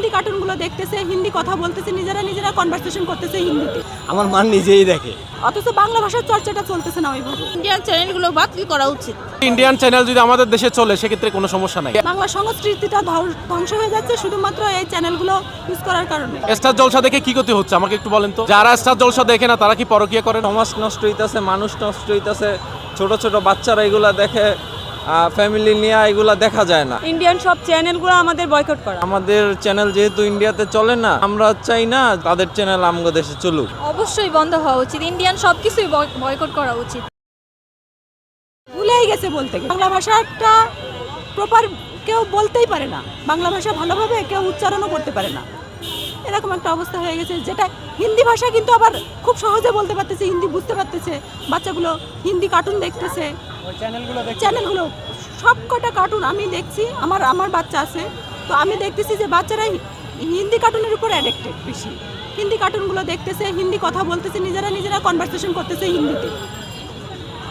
হিন্দি কার্টুনগুলো দেখতেছে হিন্দি কথা বলতেছে নিজেরা নিজেরা কনভারসেশন করতেছে হিন্দিতে। আমার মান নিজেই দেখে। অথচ বাংলা ভাষার চর্চাটা চলতেছে না ওইভাবে। ইন্ডিয়ান চ্যানেলগুলো বাতিল করা উচিত? ইন্ডিয়ান চ্যানেল যদি আমাদের দেশে চলে সেক্ষেত্রে কোনো সমস্যা নাই। বাংলা সংস্কৃতিটা ধ্বংস হয়ে যাচ্ছে শুধুমাত্র এই চ্যানেলগুলো ইউজ করার কারণে। স্টার জলসা দেখে কি ক্ষতি হচ্ছে? আমাকে একটু বলেন তো। যারা স্টার জলসা দেখে না তারা কি পরকিয়া করে? সমাজ নষ্ট হইতেছে মানুষ নষ্ট হইতেছে ছোট ছোট বাচ্চারা এগুলা দেখে ফ্যামিলি নিয়ে এগুলা দেখা যায় না। ইন্ডিয়ান সব চ্যানেলগুলো আমাদের বয়কট করা। আমাদের চ্যানেল যেহেতু ইন্ডিয়াতে চলে না আমরা চাই না তাদের চ্যানেল আমগো দেশে চলুক। অবশ্যই বন্ধ হওয়া উচিত। ইন্ডিয়ান সব কিছুই বয়কট করা উচিত। ভুলেই গেছে বলতে বাংলা ভাষাটা প্রপার কেউ বলতেই পারে না। বাংলা ভাষা ভালোভাবে কেউ উচ্চারণও করতে পারে না। এরকম একটা অবস্থা হয়ে গেছে যেটা হিন্দি ভাষা কিন্তু আবার খুব সহজে বলতে পারতেছে হিন্দি বুঝতে পারতেছে। বাচ্চাগুলো হিন্দি কার্টুন দেখতেছে। চ্যানেলগুলো সব কটা কার্টুন আমি দেখছি, আমার আমার বাচ্চা আছে। তো আমি দেখতেছি যে বাচ্চারা হিন্দি কার্টুনের উপর অ্যাডিক্টেড বেশি। হিন্দি কার্টুনগুলো দেখতেছে, হিন্দি কথা বলতেছে, নিজেরা নিজেরা কনভারসেশন করতেছে হিন্দিতে।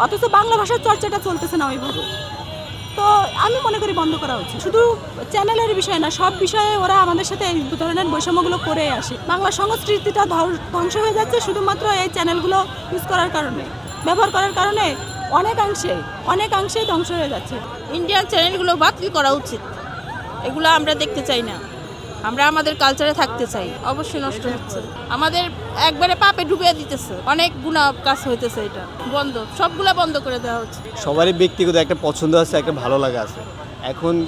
অথচ বাংলা ভাষার চর্চাটা চলতেছে না ওইভাবে। তো আমি মনে করি বন্ধ করা উচিত। শুধু চ্যানেলের বিষয় না, সব বিষয়ে ওরা আমাদের সাথে এই ধরনের বৈষম্যগুলো করে আসে। বাংলা সংস্কৃতিটা ধ্বংস হয়ে যাচ্ছে শুধুমাত্র এই চ্যানেলগুলো ইউজ করার কারণে। ব্যবহার করার কারণে অনেকাংশে অনেকাংশেই ধ্বংস হয়ে যাচ্ছে। ইন্ডিয়ান চ্যানেলগুলো বাতিল করা উচিত। এগুলো আমরা দেখতে চাই না। আমরা আমাদের কালচারে থাকতে চাই। অবশ্যই নষ্ট হচ্ছে। আমাদের একবারে পাপে ডুবিয়ে দিতেছে। অনেক গুণা কাজ হইতেছে এটা। বন্ধ। সবগুলা বন্ধ করে দেওয়া হচ্ছে। সবারই ব্যক্তিগত একটা পছন্দ আছে একটা ভালো লাগা আছে। এখন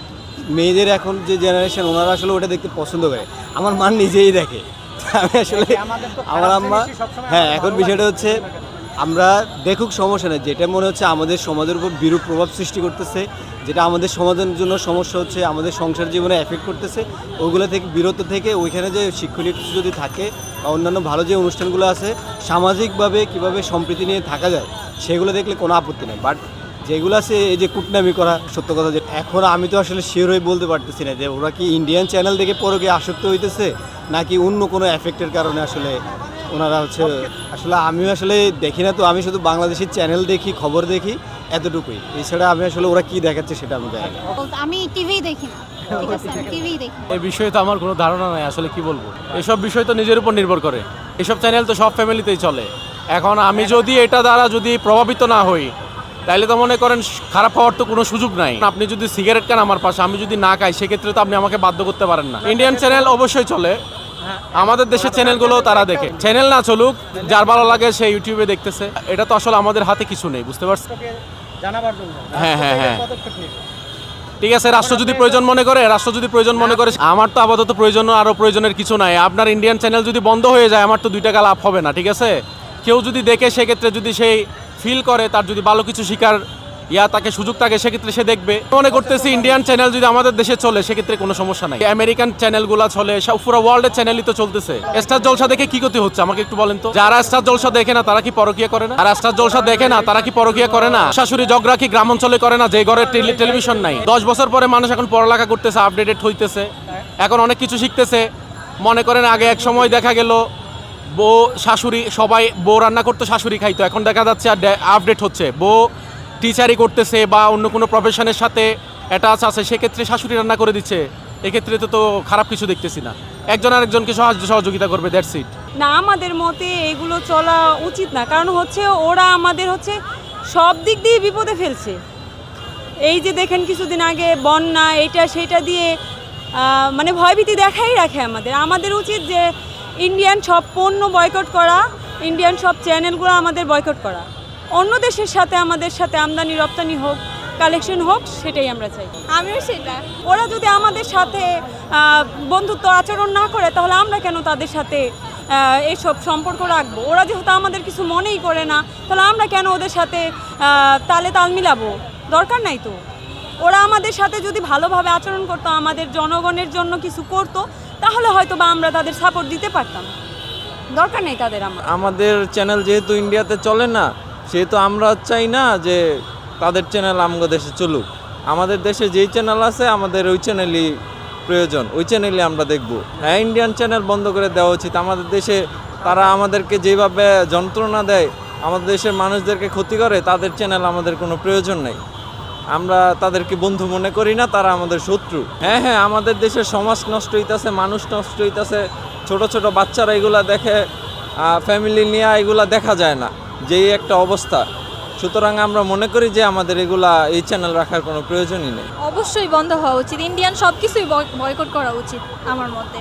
মেয়েদের এখন যে জেনারেশন ওনারা আসলে ওটা দেখতে পছন্দ করে। আমার মান নিজেই দেখে। আমি আসলে আমার আম্মা হ্যাঁ এখন বিষয়টা হচ্ছে আমরা দেখুক সমস্যা নেই, যেটা মনে হচ্ছে আমাদের সমাজের উপর বিরূপ প্রভাব সৃষ্টি করতেছে, যেটা আমাদের সমাজের জন্য সমস্যা হচ্ছে, আমাদের সংসার জীবনে এফেক্ট করতেছে ওইগুলো থেকে, বিরত থেকে ওইখানে যে শিক্ষণীয় কিছু যদি থাকে বা অন্যান্য ভালো যে অনুষ্ঠানগুলো আছে, সামাজিকভাবে কীভাবে সম্প্রীতি নিয়ে থাকা যায়, সেগুলো দেখলে কোনো আপত্তি নেই। বাট যেগুলো আছে, এই যে কুটনামি করা, সত্য কথা যে, এখন আমি তো আসলে শিওর হয়ে বলতে পারতেছি না যে, ওরা কি ইন্ডিয়ান চ্যানেল দেখে পরকে আসক্ত হইতেছে, নাকি অন্য কোনো এফেক্টের কারণে আসলে ওনারা হচ্ছে আসলে আমিও আসলে দেখি না তো আমি শুধু বাংলাদেশের চ্যানেল দেখি খবর দেখি এতটুকুই। এছাড়া আমি আসলে ওরা কি দেখাচ্ছে সেটা আমি জানি না। আমি টিভি দেখি না আমি টিভি দেখি এই বিষয়ে তো আমার কোনো ধারণা নাই আসলে কি বলব? এসব বিষয় তো নিজের উপর নির্ভর করে। এসব চ্যানেল তো সব ফ্যামিলিতেই চলে। এখন আমি যদি এটা দ্বারা যদি প্রভাবিত না হই তাহলে তো মনে করেন খারাপ হওয়ার তো কোনো সুযোগ নাই। আপনি যদি সিগারেট খান আমার পাশে আমি যদি না খাই সেক্ষেত্রে তো আপনি আমাকে বাধ্য করতে পারেন না। ইন্ডিয়ান চ্যানেল অবশ্যই চলে। আমাদের দেশের চ্যানেলগুলো তারা দেখে। চ্যানেল না চলুক যার ভালো লাগে সে ইউটিউবে দেখতেছে। এটা তো আসলে আমাদের হাতে কিছু নেই বুঝতে পারছেন হ্যাঁ হ্যাঁ হ্যাঁ। ঠিক আছে রাষ্ট্র যদি প্রয়োজন মনে করে রাষ্ট্র যদি প্রয়োজন মনে করে আমার তো আপাতত প্রয়োজন আরও প্রয়োজনের কিছু নাই। আপনার ইন্ডিয়ান চ্যানেল যদি বন্ধ হয়ে যায় আমার তো দুই টাকা লাভ হবে না ঠিক আছে? কেউ যদি দেখে সেক্ষেত্রে যদি সেই ফিল করে তার যদি ভালো কিছু শিকার ইয়া তাকে সুযোগ থাকে, সেক্ষেত্রে সে দেখবে। মনে করতেছি ইন্ডিয়ান চ্যানেল যদি আমাদের দেশে চলে, সেক্ষেত্রে কোনো সমস্যা নাই। আমেরিকান চ্যানেলগুলো চলে সব পুরো ওয়ার্ল্ডের চ্যানেলই তো চলতেছে। স্টার জলসা দেখে কি ক্ষতি হচ্ছে, আমাকে একটু বলেন তো? যারা স্টার জলসা দেখে না, তারা কি পরকিয়া করে না? আর স্টার জলসা দেখে না, তারা কি পরকিয়া করে না? শাশুড়ি জগরা কি গ্রাম অঞ্চলে করে না, যে ঘরে টেলি- টেলিভিশন নাই? দশ বছর পরে মানুষ এখন পড়ালেখা করতেছে আপডেটেড হইতেছে। এখন অনেক কিছু শিখতেছে। মনে করেন আগে এক সময় দেখা গেল, বউ, শাশুড়ি, সবাই বউ রান্না করতো, শাশুড়ি খাইতো। এখন দেখা যাচ্ছে আর আপডেট হচ্ছে। বউ টিচারই করতেছে বা অন্য কোনো প্রফেশনের সাথে অ্যাটাচ আছে, সেক্ষেত্রে শাশুড়ি রান্না করে দিচ্ছে। এক্ষেত্রে তো তো খারাপ কিছু দেখতেছি না। একজন আরেকজনকে সাহায্য সহযোগিতা করবে দ্যাটস ইট না, আমাদের মতে এগুলো চলা উচিত না। কারণ হচ্ছে ওরা আমাদের হচ্ছে সব দিক দিয়ে বিপদে ফেলছে। এই যে দেখেন কিছুদিন আগে বন্যা এইটা সেইটা দিয়ে মানে ভয়ভীতি দেখাই রাখে আমাদের। আমাদের উচিত যে ইন্ডিয়ান সব পণ্য বয়কট করা ইন্ডিয়ান সব চ্যানেলগুলো আমাদের বয়কট করা। অন্য দেশের সাথে আমাদের সাথে আমদানি রপ্তানি হোক কালেকশন হোক সেটাই আমরা চাই। আমিও সেটা। ওরা যদি আমাদের সাথে বন্ধুত্ব আচরণ না করে তাহলে আমরা কেন তাদের সাথে এইসব সম্পর্ক রাখব? ওরা যেহেতু আমাদের কিছু মনেই করে না তাহলে আমরা কেন ওদের সাথে তালে তাল মিলাবো? দরকার নাই তো। ওরা আমাদের সাথে যদি ভালোভাবে আচরণ করতো আমাদের জনগণের জন্য কিছু করতো তাহলে হয়তো বা আমরা তাদের সাপোর্ট দিতে পারতাম। দরকার নেই তাদের আমাদের চ্যানেল যেহেতু ইন্ডিয়াতে চলে না সেহেতু আমরা চাই না যে তাদের চ্যানেল আমগো দেশে চলুক। আমাদের দেশে যেই চ্যানেল আছে, আমাদের ওই চ্যানেলই প্রয়োজন। ওই চ্যানেলই আমরা দেখব। হ্যাঁ ইন্ডিয়ান চ্যানেল বন্ধ করে দেওয়া উচিত। আমাদের দেশে তারা আমাদেরকে যেভাবে যন্ত্রণা দেয়, আমাদের দেশের মানুষদেরকে ক্ষতি করে, তাদের চ্যানেল আমাদের কোনো প্রয়োজন নেই। আমরা তাদেরকে বন্ধু মনে করি না, তারা আমাদের শত্রু। হ্যাঁ হ্যাঁ আমাদের দেশের সমাজ নষ্ট হইতেছে, মানুষ নষ্ট হইতেছে। ছোট ছোট বাচ্চারা এগুলা দেখে ফ্যামিলি নিয়ে এগুলা দেখা যায় না। যেই একটা অবস্থা। সুতরাং আমরা মনে করি যে আমাদের এগুলা এই চ্যানেল রাখার কোনো প্রয়োজনই নেই। অবশ্যই বন্ধ হওয়া উচিত। ইন্ডিয়ান সব কিছুই বয়কট করা উচিত, আমার মতে।